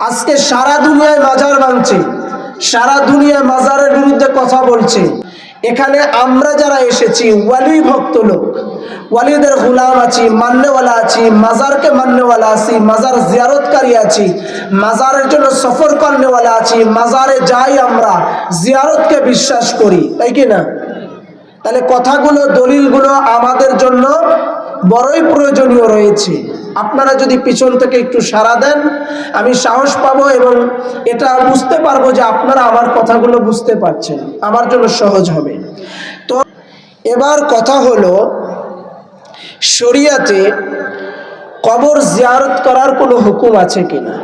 আজকে সারা দুনিয়ায় মাজার ভাঙছে। সারা দুনিয়ায় মাজারের বিরুদ্ধে কথা বলছে। এখানে আমরা যারা এসেছি, ওয়ালি ভক্ত লোক ওয়ালিদের গুলাম আছি, মান্যওয়ালা আছি, মাজারকে মান্যওয়ালা আছি, মাজার জিয়ারতকারী আছি, মাজারের জন্য সফর করনেওয়ালা আছি, মাজারে যাই আমরা, জিয়ারতকে বিশ্বাস করি, তাই কি না? তাহলে কথাগুলো, দলিলগুলো আমাদের জন্য বড়ই প্রয়োজনীয় রয়েছে। আপনারা যদি পিছন থেকে একটু সাড়া দেন, আমি সাহস পাবো এবং এটা বুঝতে পারব যে আপনারা আমার কথাগুলো বুঝতে পারছেন। আমার জন্য সহজ হবে। তো এবার কথা হলো, শরিয়াতে কবর জিয়ারত করার কোনো হুকুম আছে কিনা?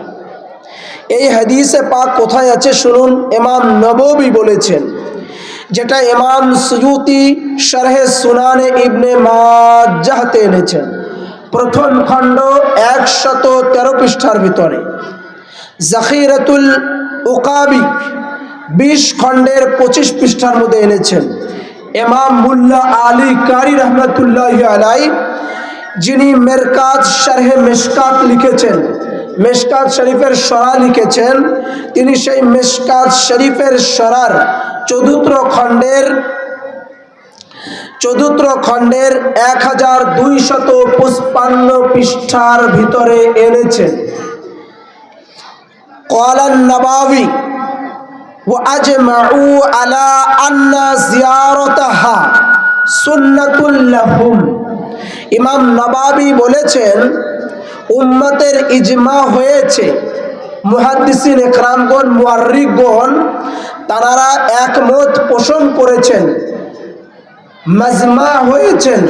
এই হাদিসে পাক কোথায় আছে শুনুন, ইমাম নববী বলেছেন, যেটা ইমাম সুয়ুতি শারহে সুনানে ইবনে মাজাহতে এনেছেন। প্রথম খণ্ড একশত তেরো পৃষ্ঠার ভিতরে। জাখিরাতুল ওকাবি বিশ খণ্ডের পঁচিশ পৃষ্ঠার মধ্যে এনেছেন। এমাম মুল্লা আলী কারি রহমতুল্লাহ আলাই যিনি মেরকাত শারহে মেশকাত লিখেছেন, মেশকাত শরীফের সরা লিখেছেন। তিনি সেই মেশকাত শরীফের সরার চতুর্থ খণ্ডের চতুর্থ খণ্ডের এক হাজার দুইশত পঁচপান্ন পৃষ্ঠার ভিতরে এনেছেন কলান নবাবি وأجمعوا على أن زيارتها سنة لهم ইমাম নবাবি বলেছেন উম্মতের ইজমা হয়েছে মুহাদ্দিসিন একরামগণ মুয়ার্রিকগণ তারা একমত পোষণ করেছেন মাজমা হয়েছেন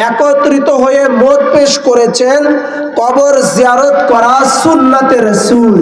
একত্রিত হয়ে মত পেশ করেছেন কবর জিয়ারত করা সুন্নাতে রসুল।